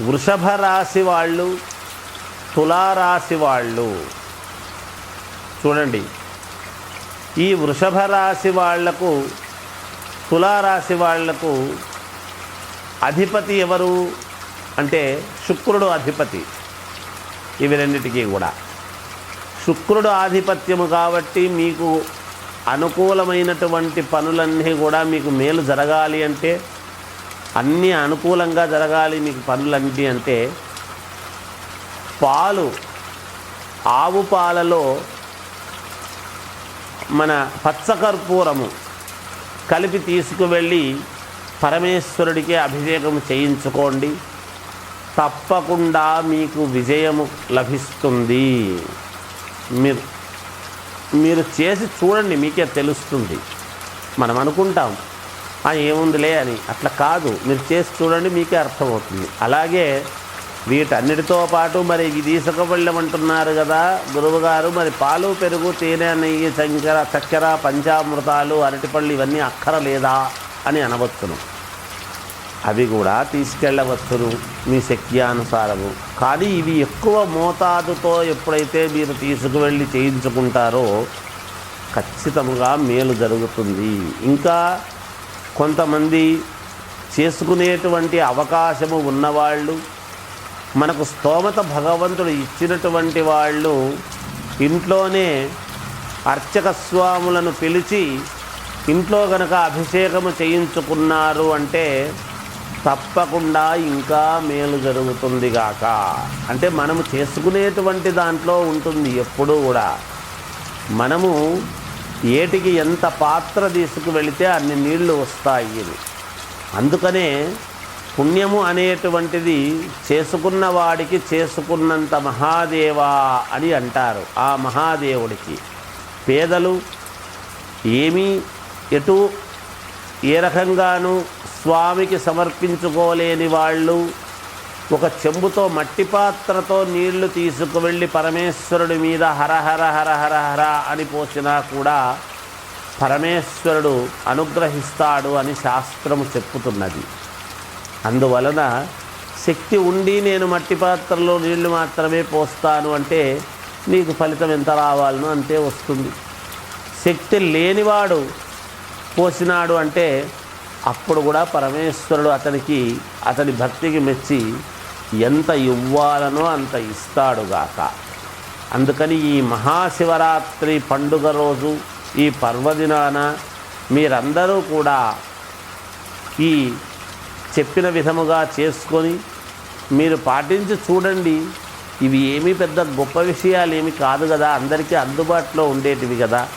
వృషభ రాశి వాళ్ళు తులారాశి వాళ్ళు. చూడండి. ఈ వృషభ రాశి వాళ్ళకు తులారాశి వాళ్ళకు అధిపతి ఎవరు? అంటే శుక్రుడు అధిపతి. ఇవి రెండిటికీ కూడా. శుక్రుడు ఆధిపత్యము కాబట్టి మీకు అనుకూలమైనటువంటి పనులన్నీ కూడా మీకు మేలు జరగాలి అంటే అన్నీ అనుకూలంగా జరగాలి మీకు పనులన్నీ అంటే పాలు ఆవు పాలలో మన పచ్చకర్పూరము కలిపి తీసుకువెళ్ళి పరమేశ్వరుడికి అభిషేకం చేయించుకోండి. తప్పకుండా మీకు విజయము లభిస్తుంది. మీరు మీరు చేసి చూడండి మీకే తెలుస్తుంది. మనం అనుకుంటాం ఏముందిలే అని. అట్లా కాదు. మీరు చేసి చూడండి మీకే అర్థమవుతుంది. అలాగే వీటన్నిటితో పాటు మరి ఇవి తీసుకువెళ్ళమంటున్నారు కదా గురువుగారు. మరి పాలు పెరుగు తేనె నెయ్యి చక్కెర చక్కెర పంచామృతాలు అరటిపళ్ళు ఇవన్నీ అక్కరలేదా అని అనవచ్చును. అవి కూడా తీసుకెళ్ళవచ్చును మీ శక్త్యానుసారము. కానీ ఇవి ఎక్కువ మోతాదుతో ఎప్పుడైతే మీరు తీసుకువెళ్ళి చేయించుకుంటారో ఖచ్చితంగా మేలు జరుగుతుంది. ఇంకా కొంతమంది చేసుకునేటువంటి అవకాశము ఉన్నవాళ్ళు మనకు స్తోమత భగవంతుడు ఇచ్చినటువంటి వాళ్ళు ఇంట్లోనే అర్చక స్వాములను పిలిచి ఇంట్లో గనక అభిషేకము చేయించుకున్నారు అంటే తప్పకుండా ఇంకా మేలు జరుగుతుంది గాక. అంటే మనము చేసుకునేటువంటి దాంట్లో ఉంటుంది ఎప్పుడూ కూడా. మనము ఏటికి ఎంత పాత్ర తీసుకువెళితే అన్ని నీళ్ళు వస్తాయి. అని అందుకనే పుణ్యము అనేటువంటిది చేసుకున్న వాడికి చేసుకున్నంత మహాదేవా అని అంటారు ఆ మహాదేవుడికి. పేదలు ఏమీ ఎటు ఏ రకంగానూ స్వామికి సమర్పించుకోలేని వాళ్ళు ఒక చెంబుతో మట్టి పాత్రతో నీళ్ళు తీసుకువెళ్ళి పరమేశ్వరుడి మీద హర హర హర హర హర అని పోసినా కూడా పరమేశ్వరుడు అనుగ్రహిస్తాడు అని శాస్త్రము చెప్పుతున్నది. అందువలన శక్తి ఉండి నేను మట్టి పాత్రలో నీళ్ళు మాత్రమే పోస్తాను అంటే నీకు ఫలితం ఎంత రావాలనో అంతే వస్తుంది. శక్తి లేనివాడు పోసినాడు అంటే అప్పుడు కూడా పరమేశ్వరుడు అతనికి అతని భక్తికి మెచ్చి ఎంత ఇవ్వాలనో అంత ఇస్తాడుగాక అందుకని ఈ మహాశివరాత్రి పండుగ రోజు ఈ పర్వదినాన మీరందరూ కూడా ఈ చెప్పిన విధముగా చేసుకొని మీరు పాటించి చూడండి. ఇవి ఏమీ పెద్ద గొప్ప విషయాలు ఏమి కాదు కదా అందరికీ అందుబాటులో ఉండేటివి కదా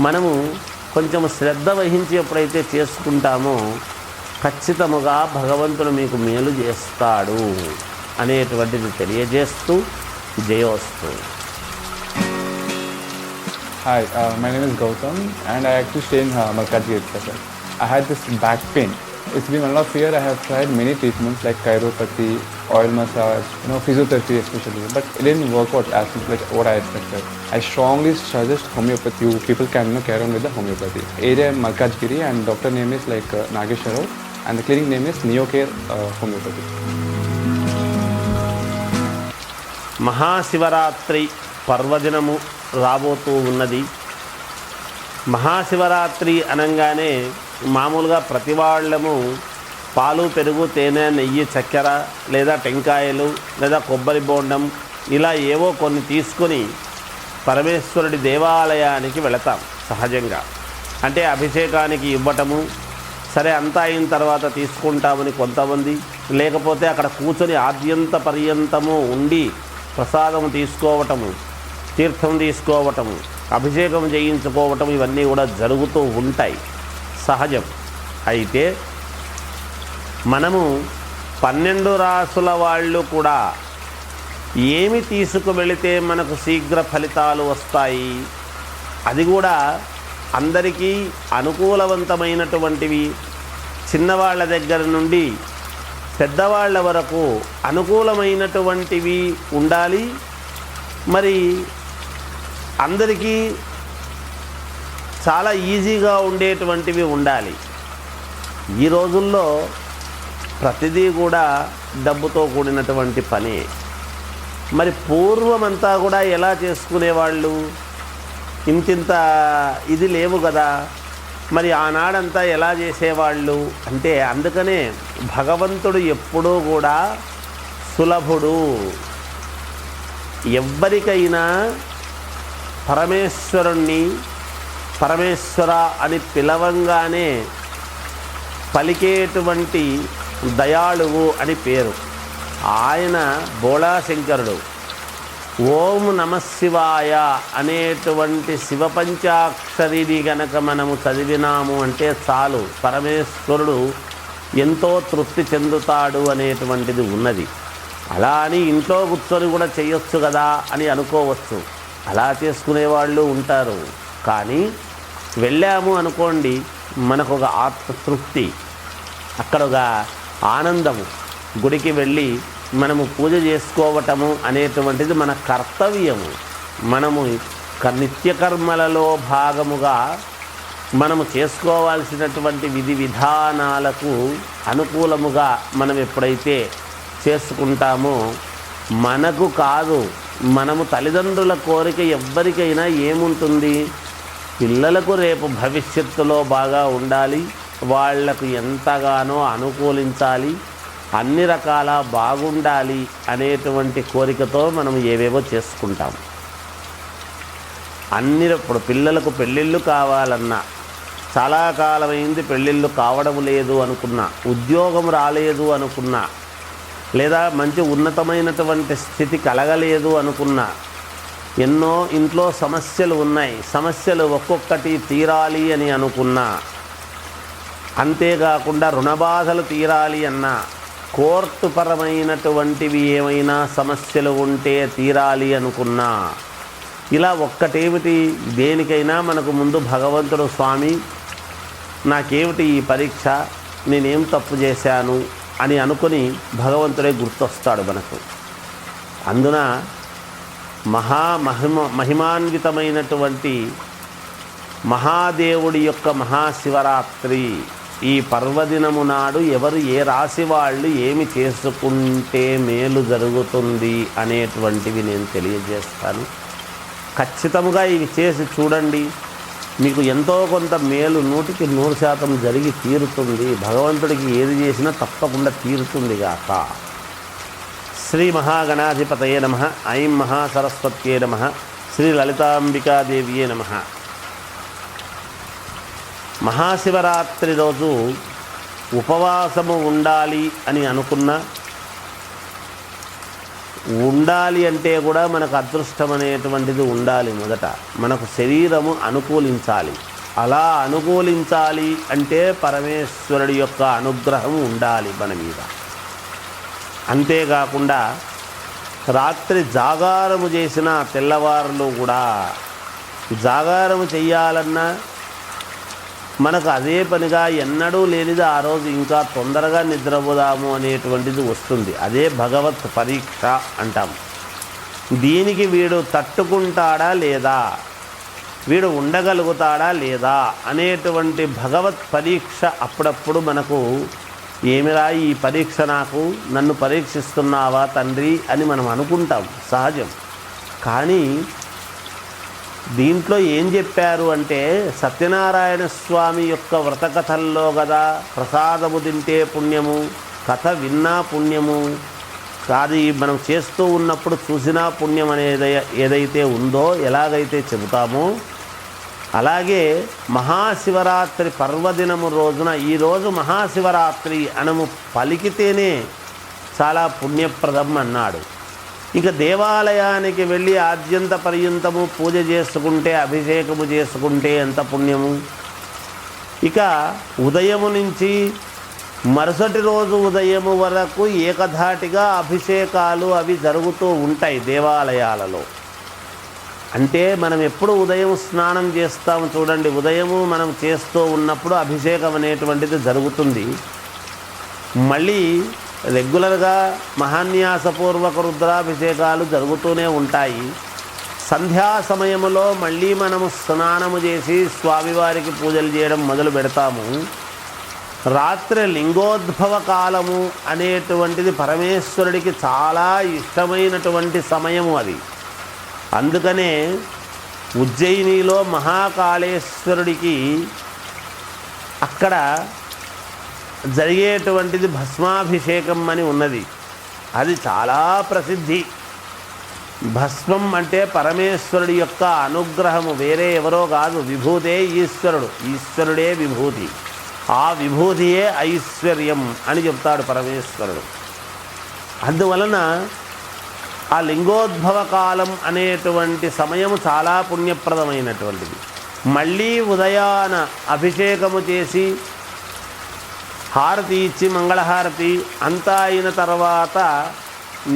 మనము కొంచెం శ్రద్ధ వహించి ఎప్పుడైతే చేసుకుంటామో ఖచ్చితముగా భగవంతుడు మీకు మేలు చేస్తాడు అనేటువంటిది తెలియజేస్తూ జయోస్తు hi my name is Gautam and I actual stay Malkajgiri sir I had this back pain it's been all of fear I have tried many treatments like chiropathy oil massage you know physiotherapy especially but it in work out as like what I expected I strongly suggest homeopathy people can Neocare on with the homeopathy area Malkajgiri and doctor name is like Nageswararao and the clinic name is Neocare uh, Homeopathy. Mahashivratri పర్వదినము రాబోతూ ఉన్నది మహాశివరాత్రి అనగానే మామూలుగా ప్రతి వాళ్ళము పాలు పెరుగు తేనె నెయ్యి చక్కెర లేదా టెంకాయలు లేదా కొబ్బరి బోండం ఇలా ఏవో కొన్ని తీసుకొని పరమేశ్వరుడి దేవాలయానికి వెళతాం సహజంగా అంటే అభిషేకానికి ఇవ్వటము సరే అంతా అయిన తర్వాత తీసుకుంటామని కొంతమంది. లేకపోతే అక్కడ కూర్చొని ఆద్యంత పర్యంతము ఉండి ప్రసాదం తీసుకోవటము తీర్థం తీసుకోవటము అభిషేకం చేయించుకోవటం ఇవన్నీ కూడా జరుగుతూ ఉంటాయి. సహజం. అయితే మనము పన్నెండు రాసుల వాళ్ళు కూడా ఏమి తీసుకువెళితే మనకు శీఘ్ర ఫలితాలు వస్తాయి? అది కూడా అందరికీ అనుకూలవంతమైనటువంటివి చిన్నవాళ్ళ దగ్గర నుండి పెద్దవాళ్ళ వరకు అనుకూలమైనటువంటివి ఉండాలి. మరి అందరికీ చాలా ఈజీగా ఉండేటువంటివి ఉండాలి. ఈ రోజుల్లో ప్రతిదీ కూడా డబ్బుతో కూడినటువంటి పని. మరి పూర్వమంతా కూడా ఎలా చేసుకునేవాళ్ళు? ఇంతింత ఇది లేవు కదా. మరి ఆనాడంతా ఎలా చేసేవాళ్ళు? అంటే అందుకనే భగవంతుడు ఎప్పుడూ కూడా సులభుడు. ఎవ్వరికైనా పరమేశ్వరుణ్ణి పరమేశ్వర అని పిలవంగానే పలికేటువంటి దయాళువు అని పేరు. ఆయన బోళాశంకరుడు. ఓం నమశివాయ అనేటువంటి శివపంచాక్షరిని గనక మనము చదివినాము అంటే చాలు. పరమేశ్వరుడు ఎంతో తృప్తి చెందుతాడు అనేటువంటిది ఉన్నది. అలా అని ఇంట్లో కూర్చొని కూడా చేయొచ్చు కదా అని అనుకోవచ్చు. అలా చేసుకునే వాళ్ళు ఉంటారు. కానీ వెళ్ళాము అనుకోండి మనకు ఒక ఆత్మతృప్తి. అక్కడ ఒక ఆనందము. గుడికి వెళ్ళి మనము పూజ చేసుకోవటము అనేటువంటిది మన కర్తవ్యము. మనము నిత్యకర్మలలో భాగముగా మనము చేసుకోవాల్సినటువంటి విధి విధానాలకు అనుకూలముగా మనం ఎప్పుడైతే చేసుకుంటామో మనకు కాదు మనము తల్లిదండ్రుల కోరిక ఎవ్వరికైనా ఏముంటుంది? పిల్లలకు రేపు భవిష్యత్తులో బాగా ఉండాలి వాళ్ళకు ఎంతగానో అనుకూలించాలి అన్ని రకాల బాగుండాలి అనేటువంటి కోరికతో మనం ఏవేవో చేసుకుంటాం. అన్ని ఇప్పుడు పిల్లలకు పెళ్ళిళ్ళు కావాలన్నా చాలా కాలమైంది పెళ్ళిళ్ళు కావడం లేదు అనుకున్నా ఉద్యోగం రాలేదు అనుకున్నా లేదా మంచి ఉన్నతమైనటువంటి స్థితి కలగలేదు అనుకున్నా ఎన్నో ఇంట్లో సమస్యలు ఉన్నాయి. సమస్యలు ఒక్కొక్కటి తీరాలి అని అనుకున్నా అంతేకాకుండా రుణబాధలు తీరాలి అన్నా కోర్టు పరమైనటువంటివి ఏమైనా సమస్యలు ఉంటే తీరాలి అనుకున్నా. ఇలా ఒక్కటేమిటి? దేనికైనా మనకు ముందు భగవంతుడు స్వామి నాకేమిటి ఈ పరీక్ష? నేనేం తప్పు చేశాను? అని అనుకుని భగవంతుడే గుర్తొస్తాడు మనకు. అందున మహా మహిమ మహిమాన్వితమైనటువంటి మహాదేవుడి యొక్క మహాశివరాత్రి ఈ పర్వదినము నాడు ఎవరు ఏ రాశి వాళ్ళు ఏమి చేసుకుంటే మేలు జరుగుతుంది అనేటువంటివి నేను తెలియజేస్తాను. ఖచ్చితముగా ఇవి చేసి చూడండి. మీకు ఎంతో కొంత మేలు నూటికి నూరు శాతం జరిగి తీరుతుంది. భగవంతుడికి ఏది చేసినా తప్పకుండా తీరుతుంది గాక. శ్రీ మహాగణాధిపతయే నమ. ఐం మహాసరస్వత్యే నమ. శ్రీ లలితాంబికాదేవియే నమ. మహాశివరాత్రి రోజు ఉపవాసము ఉండాలి అని అనుకున్నా. ఉండాలి అంటే కూడా మనకు అదృష్టం అనేటువంటిది ఉండాలి మొదట. మనకు శరీరము అనుకూలించాలి. అలా అనుకూలించాలి అంటే పరమేశ్వరుడి యొక్క అనుగ్రహం ఉండాలి మన మీద. అంతేకాకుండా రాత్రి జాగారము చేసిన తెల్లవారులు కూడా జాగారము చేయాలన్నా మనకు అదే పనిగా ఎన్నడూ లేనిది ఆ రోజు ఇంకా తొందరగా నిద్రపోదాము అనేటువంటిది వస్తుంది. అదే భగవత్ పరీక్ష అంటాం. దీనికి వీడు తట్టుకుంటాడా లేదా? వీడు ఉండగలుగుతాడా లేదా? అనేటువంటి భగవత్ పరీక్ష అప్పుడప్పుడు మనకు ఏమిరా ఈ పరీక్ష నాకు? నన్ను పరీక్షిస్తున్నావా తండ్రి? అని మనం అనుకుంటాం. సహజం. కానీ దీంట్లో ఏం చెప్పారు అంటే సత్యనారాయణ స్వామి యొక్క వ్రతకథల్లో కదా ప్రసాదము తింటే పుణ్యము కథ విన్నా పుణ్యము అది మనం చేస్తూ ఉన్నప్పుడు చూసినా పుణ్యం అనేది ఏదైతే ఉందో ఎలాగైతే చెబుతామో అలాగే మహాశివరాత్రి పర్వదినము రోజున ఈరోజు మహాశివరాత్రి అనము పలికితేనే చాలా పుణ్యప్రదం అన్నాడు. ఇక దేవాలయానికి వెళ్ళి ఆద్యంత పర్యంతము పూజ చేసుకుంటే అభిషేకము చేసుకుంటే ఎంత పుణ్యము? ఇక ఉదయము నుంచి మరుసటి రోజు ఉదయము వరకు ఏకధాటిగా అభిషేకాలు అవి జరుగుతూ ఉంటాయి దేవాలయాలలో. అంటే మనం ఎప్పుడు ఉదయం స్నానం చేస్తాము చూడండి ఉదయము మనం చేస్తూ ఉన్నప్పుడు అభిషేకం అనేటువంటిది జరుగుతుంది. మళ్ళీ రెగ్యులర్గా మహాన్యాసపూర్వక రుద్రాభిషేకాలు జరుగుతూనే ఉంటాయి. సంధ్యా సమయములో మళ్ళీ మనము స్నానము చేసి స్వామివారికి పూజలు చేయడం మొదలు పెడతాము. రాత్రి లింగోద్భవ కాలము అనేటువంటిది పరమేశ్వరుడికి చాలా ఇష్టమైనటువంటి సమయము అది. అందుకనే ఉజ్జయినిలో మహాకాళేశ్వరుడికి అక్కడ జరిగేటువంటిది భస్మాభిషేకం అని ఉన్నది. అది చాలా ప్రసిద్ధి. భస్మం అంటే పరమేశ్వరుడి యొక్క అనుగ్రహము. వేరే ఎవరో కాదు. విభూతే ఈశ్వరుడు. ఈశ్వరుడే విభూతి. ఆ విభూతియే ఐశ్వర్యం అని చెప్తాడు పరమేశ్వరుడు. అందువలన ఆ లింగోద్భవ కాలం అనేటువంటి సమయము చాలా పుణ్యప్రదమైనటువంటిది. మళ్ళీ ఉదయాన అభిషేకము చేసి హారతి ఇచ్చి మంగళహారతి అంతా అయిన తర్వాత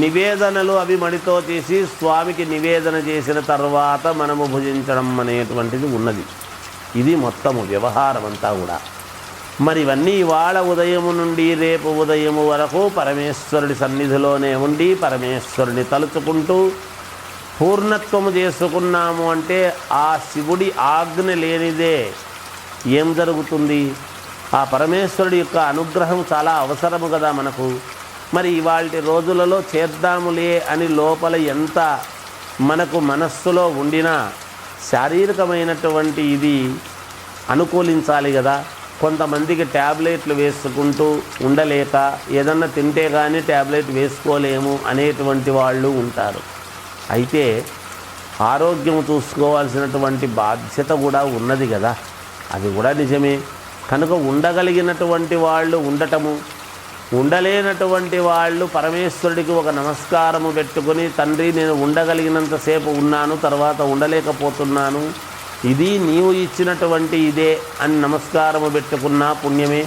నివేదనలు అవి మడితో చేసి స్వామికి నివేదన చేసిన తర్వాత మనము భుజించడం అనేటువంటిది ఉన్నది. ఇది మొత్తము వ్యవహారం అంతా కూడా. మరి ఇవన్నీ ఇవాళ ఉదయము నుండి రేపు ఉదయము వరకు పరమేశ్వరుడి సన్నిధిలోనే ఉండి పరమేశ్వరుని తలుచుకుంటూ పూర్ణత్వము చేసుకున్నాము అంటే ఆ శివుడి ఆజ్ఞ లేనిదే ఏం జరుగుతుంది? ఆ పరమేశ్వరుడి యొక్క అనుగ్రహం చాలా అవసరము కదా మనకు. మరి ఇవాళ రోజులలో చేద్దాములే అని లోపల ఎంత మనకు మనస్సులో ఉండినా శారీరకమైనటువంటి ఇది అనుకూలించాలి కదా. కొంతమందికి ట్యాబ్లెట్లు వేసుకుంటూ ఉండలేక ఏదన్నా తింటే కానీ ట్యాబ్లెట్ వేసుకోలేము అనేటువంటి వాళ్ళు ఉంటారు. అయితే ఆరోగ్యం చూసుకోవాల్సినటువంటి బాధ్యత కూడా ఉన్నది కదా. అది కూడా నిజమే. కనుక ఉండగలిగినటువంటి వాళ్ళు ఉండటము ఉండలేనటువంటి వాళ్ళు పరమేశ్వరుడికి ఒక నమస్కారము పెట్టుకుని తండ్రి నేను ఉండగలిగినంతసేపు ఉన్నాను తర్వాత ఉండలేకపోతున్నాను ఇది నీవు ఇచ్చినటువంటి ఇదే అని నమస్కారము పెట్టుకున్న పుణ్యమే.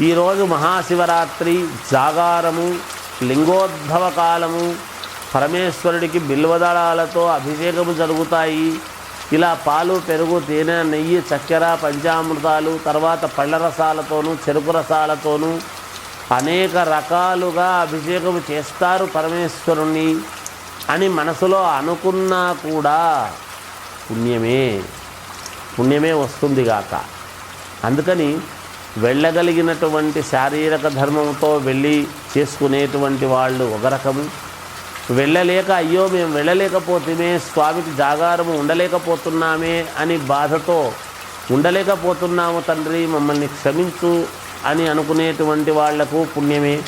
ఈరోజు మహాశివరాత్రి జాగారము లింగోద్భవ కాలము పరమేశ్వరుడికి బిల్వదళాలతో అభిషేకము జరుగుతాయి. ఇలా పాలు పెరుగు తేనె నెయ్యి చక్కెర పంచామృతాలు తర్వాత పళ్ళ రసాలతోనూ చెరుకు రసాలతోనూ అనేక రకాలుగా అభిషేకం చేస్తారు పరమేశ్వరుణ్ణి అని మనసులో అనుకున్నా కూడా పుణ్యమే. పుణ్యమే వస్తుంది గాక. అందుకని వెళ్ళగలిగినటువంటి శారీరక ధర్మంతో వెళ్ళి చేసుకునేటువంటి వాళ్ళు ఒక రకము. వెళ్ళలేక అయ్యో మేము వెళ్ళలేకపోతేమే స్వామికి జాగారము ఉండలేకపోతున్నామే అని బాధతో ఉండలేకపోతున్నాము తండ్రి మమ్మల్ని క్షమించు అని అనుకునేటువంటి వాళ్ళకు పుణ్యమే.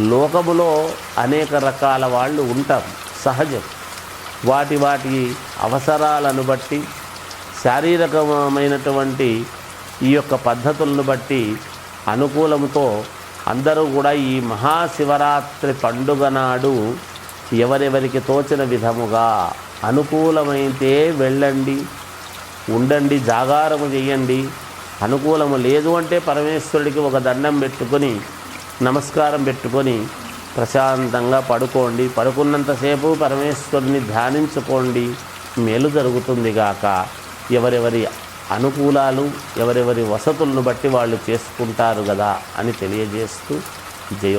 లోకములో అనేక రకాల వాళ్ళు ఉంటారు సహజం. వాటి వాటి అవసరాలను బట్టి శారీరకమైనటువంటి ఈ యొక్క పద్ధతులను బట్టి అనుకూలంతో అందరూ కూడా ఈ మహాశివరాత్రి పండుగ నాడు ఎవరెవరికి తోచిన విధముగా అనుకూలమైతే వెళ్ళండి ఉండండి జాగారము చేయండి అనుకూలము లేదు అంటే పరమేశ్వరుడికి ఒక దండం పెట్టుకొని నమస్కారం పెట్టుకొని ప్రశాంతంగా పడుకోండి. పడుకున్నంతసేపు పరమేశ్వరుని ధ్యానించుకోండి. మేలు జరుగుతుంది గాక. ఎవరెవరి అనుకూలాలు ఎవరెవరి వసతులను బట్టి వాళ్ళు చేసుకుంటారు కదా అని తెలియజేస్తూ జయో